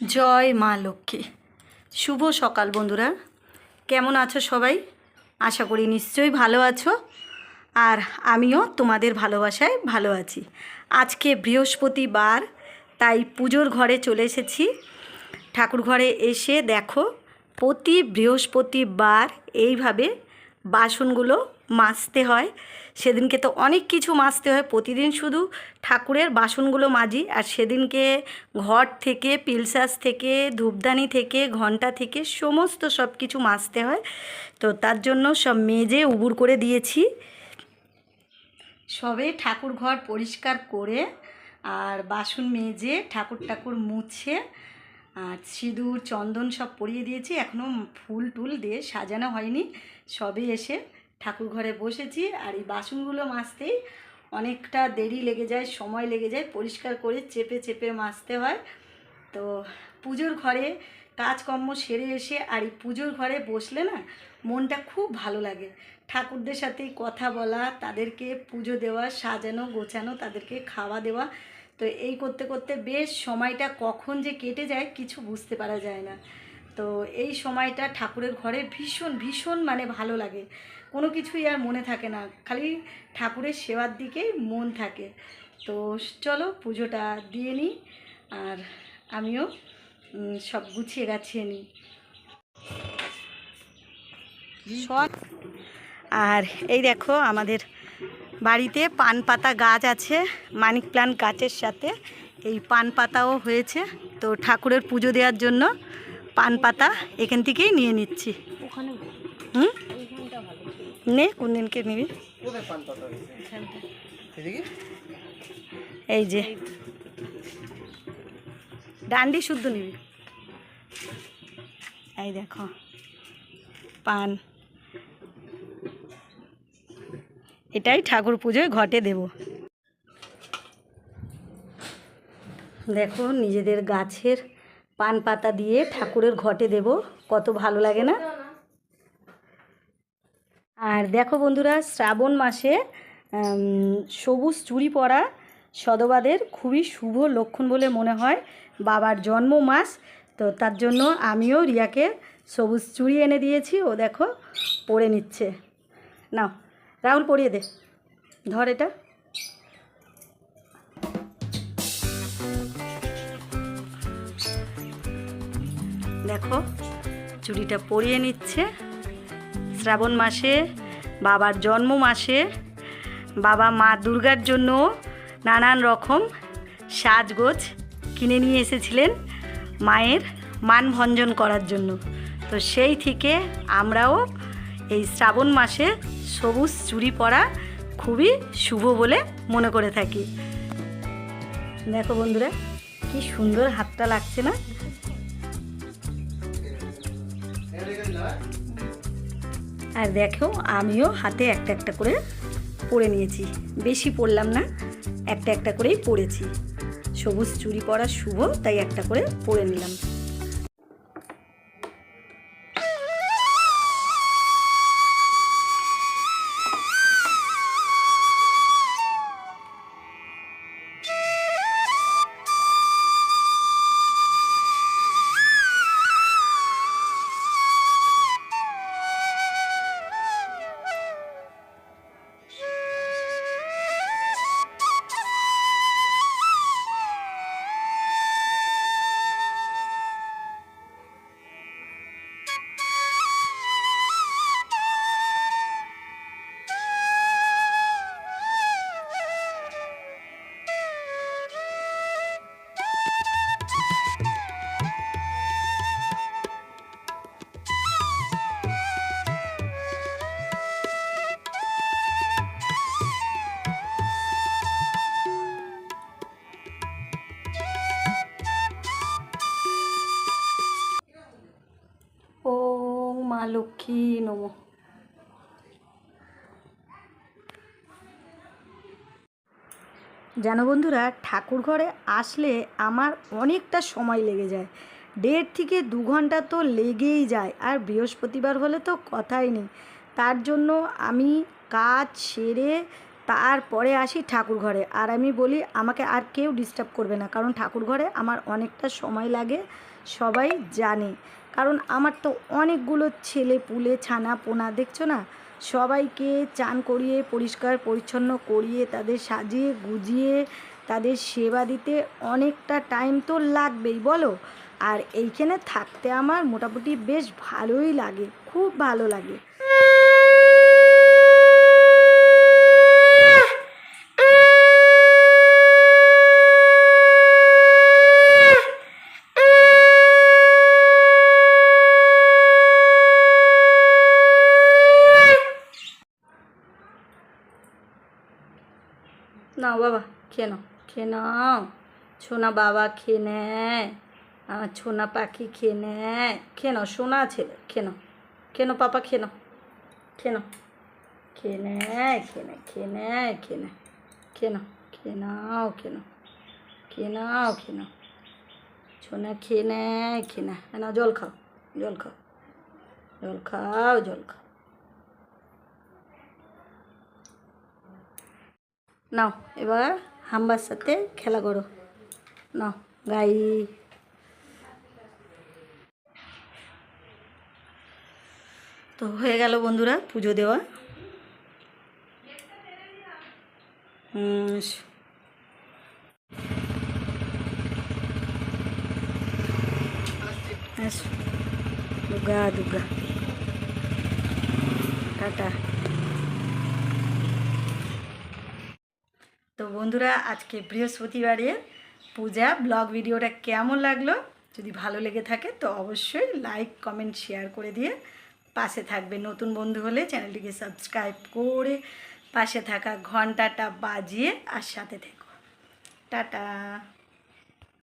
জয় মা লক্ষ্মী। শুভ সকাল বন্ধুরা। কেমন আছো সবাই? আশা করি নিশ্চয়ই ভালো আছো। আর আমিও তোমাদের ভালোবাসায় ভালো আছি। আজকে বৃহস্পতিবার, তাই পুজোর ঘরে চলে এসেছি। ঠাকুর ঘরে এসে দেখো, প্রতি বৃহস্পতিবার এইভাবে বাসনগুলো মাজতে হয়। সেদিনকে তো অনেক কিছু মাজতে হয়। প্রতিদিন শুধু ঠাকুরের বাসনগুলো মাজি আর সেদিনকে ঘর থেকে, পিলসাস থেকে, ধূপদানি থেকে, ঘণ্টা থেকে সমস্ত সব কিছু মাজতে হয়। তো তার জন্য সব মেজে উবুর করে দিয়েছি। সবে ঠাকুর ঘর পরিষ্কার করে আর বাসন মেজে ঠাকুর ঠাকুর মুছে আর সিঁদুর, চন্দন সব পরিয়ে দিয়েছি। এখনও ফুল টুল দিয়ে সাজানো হয়নি। সবে এসে ঠাকুর ঘরে বসেছি আর এই বাসনগুলো মাজতেই অনেকটা দেরি লেগে যায়, সময় লেগে যায়। পরিষ্কার করে চেপে চেপে মাজতে হয়। তো পুজোর ঘরে কাজকর্ম সেরে এসে আর এই পুজোর ঘরে বসলে না মনটা খুব ভালো লাগে। ঠাকুরদের সাথে কথা বলা, তাদেরকে পুজো দেওয়া, সাজানো, গোছানো, তাদেরকে খাওয়া দেওয়া। তো এই করতে করতে বেশ সময়টা কখন যে কেটে যায়, কিছু বুঝতে পারা যায় না। তো এই সময়টা ঠাকুরের ঘরে ভীষণ ভীষণ মানে ভালো লাগে। কোনো কিছুই আর মনে থাকে না, খালি ঠাকুরের সেবার দিকেই মন থাকে। তো চলো পুজোটা দিয়ে নিই, আর আমিও সব গুছিয়ে গাছিয়ে নিই। আর এই দেখো আমাদের বাড়িতে পান পাতা গাছ আছে, মানিক প্লান্ট গাছের সাথে। এই পান পাতাও হয়েছে, তো ঠাকুরের পুজো দেওয়ার জন্য পান পাতা এখান থেকেই নিয়ে নিচ্ছি। হুম? নে কোন দিনকে নিবি এই যে। ডান্ডি শুদ্ধ নিবি। এই দেখো পান। এটাই ঠাকুর পুজোয় ঘটে দেব। দেখো নিজেদের গাছের পান পাতা দিয়ে ঠাকুরের ঘটে দেব। কত ভালো লাগে না? আর দেখো বন্ধুরা, শ্রাবণ মাসে সবুজ চুড়ি পরা সদবাদের খুবই শুভ লক্ষণ বলে মনে হয় বাবার জন্ম মাস তো তার জন্য আমিও রিয়াকে সবুজ চুড়ি এনে দিয়েছি, ও দেখো পরে নিচ্ছে। নাও, রাহুল পরিয়ে দে। ধর এটা। দেখো, চুড়িটা পরিয়ে নিচ্ছে। শ্রাবণ মাসে, বাবার জন্ম মাসে, বাবা মা দুর্গার জন্য নানান রকম সাজগোজ কিনে নিয়ে এসেছিলেন মায়ের মানভঞ্জন করার জন্য। তো সেই থেকে আমরাও এই শ্রাবণ মাসে সবুজ চুড়ি পরা খুবই শুভ বলে মনে করে থাকি। দেখো বন্ধুরা, কি সুন্দর হাতটা লাগছে না? আর দেখো, আমিও হাতে একটা একটা করে পরে নিয়েছি। বেশি পরলাম না, একটা একটা করেই পরেছি। সবুজ চুরি পরা শুভ, তাই একটা করে পরে নিলাম। লক্ষ্মী নম জানো বন্ধুরা ঠাকুর ঘরে আসলে আমার অনেকটা সময় লেগে যায়। দেড় থেকে দু ঘণ্টা তো লেগেই যায়, আর বৃহস্পতিবার হলে তো কথাই নেই। তার জন্য আমি কাজ সেরে তারপরে আসি ঠাকুর ঘরে আর আমি বলি, আমাকে আর কেউ ডিস্টার্ব করবে না, কারণ ঠাকুর ঘরে আমার অনেকটা সময় লাগে। সবাই জানে। কারণ আমার তো অনেকগুলো ছেলে পুলে, ছানা পোনা, দেখছ না? সবাইকে চান করিয়ে, পরিষ্কার, পরিচ্ছন্ন করিয়ে, তাদের সাজিয়ে, গুজিয়ে, তাদের সেবা দিতে অনেকটা টাইম তো লাগবেই, বলো? আর এইখানে থাকতে আমার মোটামুটি বেশ ভালোই লাগে, খুব ভালো লাগে। নাও বাবা, খেয়ে নাও খেয়ে নাও। ছোনা বাবা খেয়ে নেয়, আমার ছোনা পাখি খেয়ে নেয়। খেয়ে নাও, সোনা ছেলে খেয়ে নাও খেয়ে নাও পাপা, খেয়ে নাও খেয়ে নাও। খেয়ে নেয় খেয়ে নেয় খেয়ে নেয় খেয়ে নেয়, খেয়ে নাও খেয়ে নাও খেয়ে নাও খেয়ে নাও খেয়ে নাও। ছোনা খেয়ে নেয় খেয়ে নেয়। নাও, জল খাও জল খাও জল খাও জল খাও। নাও, এবার হাম্বার সাথে খেলা করো। নাও, গাই। তো হয়ে গেল বন্ধুরা পুজো দেওয়া। দুর্গা দুর্গা টাটা। তো বন্ধুরা, আজকে বৃহস্পতিবারের পূজা ব্লগ ভিডিওটা কেমন লাগল? যদি ভালো লেগে থাকে, তো অবশ্যই লাইক, কমেন্ট, শেয়ার করে দিয়ে পাশে থাকবে। নতুন বন্ধু হলে চ্যানেলটিকে সাবস্ক্রাইব করে পাশে থাকা ঘন্টাটা বাজিয়ে আর সাথে থেকো। টাটা।